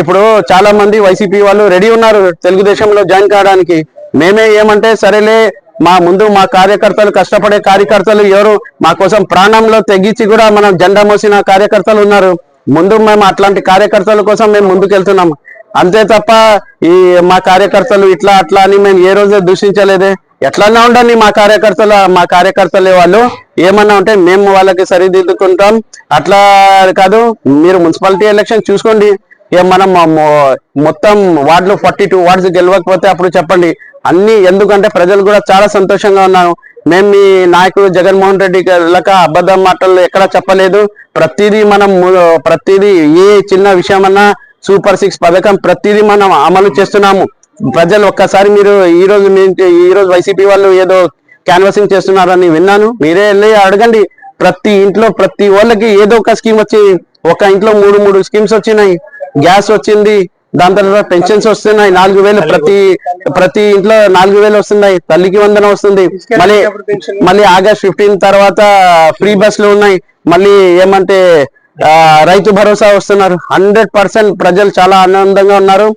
ఇప్పుడు చాలా మంది వైసీపీ వాళ్ళు రెడీ ఉన్నారు తెలుగుదేశంలో జాయిన్ కావడానికి. మేమే ఏమంటే సరేలే మా ముందు మా కార్యకర్తలు కష్టపడే కార్యకర్తలు ఎవరు? మా కోసం ప్రాణంలో తెగించి కూడా మనం జెండా మోసిన కార్యకర్తలు ఉన్నారు. ముందు మేము అట్లాంటి కార్యకర్తల కోసం మేము ముందుకు వెళ్తున్నాం అంతే తప్ప ఈ మా కార్యకర్తలు ఇట్లా అట్లా అని మేము ఏ రోజు దూషించలేదే. ఎట్లన్నా ఉండండి మా కార్యకర్తలు మా కార్యకర్తలే వాళ్ళు. ఏమన్నా ఉంటే మేము వాళ్ళకి సరిదిద్దుకుంటాం. అట్లా కాదు మీరు మున్సిపాలిటీ ఎలక్షన్ చూసుకోండి. ఏ మనం మొత్తం వార్డులు ఫార్టీ టూ వార్డ్స్ గెలవకపోతే అప్పుడు చెప్పండి. అన్ని ఎందుకంటే ప్రజలు కూడా చాలా సంతోషంగా ఉన్నాను మేము మీ నాయకుడు జగన్మోహన్ రెడ్డి లక అబద్ధం మాటలు ఎక్కడా చెప్పలేదు. ప్రతిదీ మనం ప్రతిదీ ఏ చిన్న విషయమన్నా సూపర్ సిక్స్ పథకం ప్రతిదీ మనం అమలు చేస్తున్నాము. ప్రజలు ఒక్కసారి మీరు ఈ రోజు మీ ఈ రోజు వైసీపీ వాళ్ళు ఏదో క్యాన్వాసింగ్ చేస్తున్నారని విన్నాను. మీరే వెళ్ళి అడగండి. ప్రతి ఇంట్లో ప్రతి వాళ్ళకి ఏదో ఒక స్కీమ్ వచ్చి ఒక ఇంట్లో మూడు మూడు స్కీమ్స్ వచ్చినాయి. గ్యాస్ వచ్చింది దాని తర్వాత పెన్షన్స్ వస్తున్నాయి నాలుగు వేలు ప్రతి ప్రతి ఇంట్లో నాలుగు వేలు వస్తున్నాయి తల్లికి వందన వస్తుంది. మళ్ళీ మళ్ళీ ఆగస్ట్ ఫిఫ్టీన్ తర్వాత ఫ్రీ బస్సులు ఉన్నాయి. మళ్ళీ ఏమంటే రైతు భరోసా వస్తున్నారు. హండ్రెడ్ పర్సెంట్ ప్రజలు చాలా ఆనందంగా ఉన్నారు.